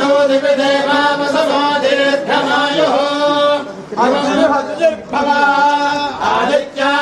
No दिग्देवाम समो दीर्घमायुः आदित्या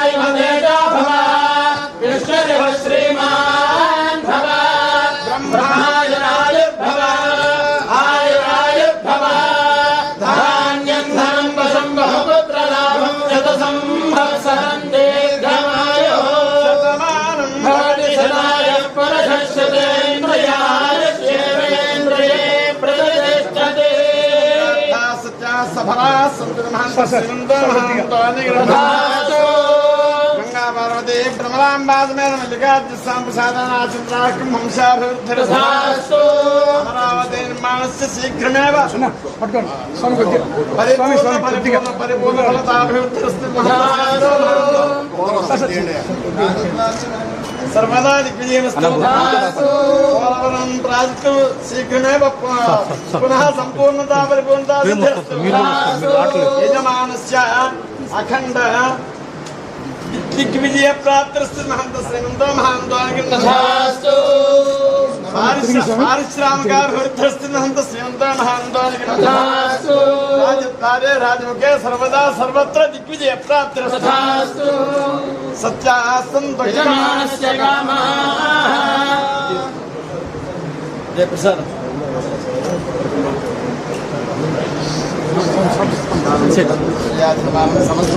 సఫలా తథాస్తు. గంగా పార్వతీ భ్రమరాంబాదమేన మల్లికార్జుసాం ప్రసాదనాచంద్రాకం వంశాభివృద్ధిరథ తథాస్తు. అమరావతి నిర్మాణస్య శీఘ్రమేవ పరిపూర్ణ పరిపూర్ణ పరిపూర్ణ ఫలతాభివృద్ధిరస్తు దిగ్విజయమస్తు పోలవరం ప్రాజెక్టు శీఘ్రమేవ పు- పునః సంపూర్ణతా పరిపూర్ణతా సిద్ధిరస్తు యజమానస్య అఖండ దిగ్విజయ ప్రాప్తిరస్తు మహంత శ్రీమంతో మహాంతానికి తథాస్తు. పారిశ్రామికాభివృద్ధిరస్తు మహంత శ్రీమంతో మహాంతానికి राधे राजमुखे सर्वदा सर्वत्र दिग्विजय प्राप्त सत्यासंत जय प्रसाद समस्त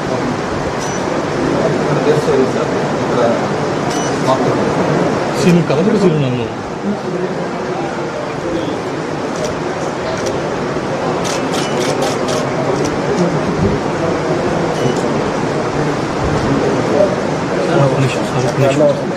sino cada vez sino nando. Gracias.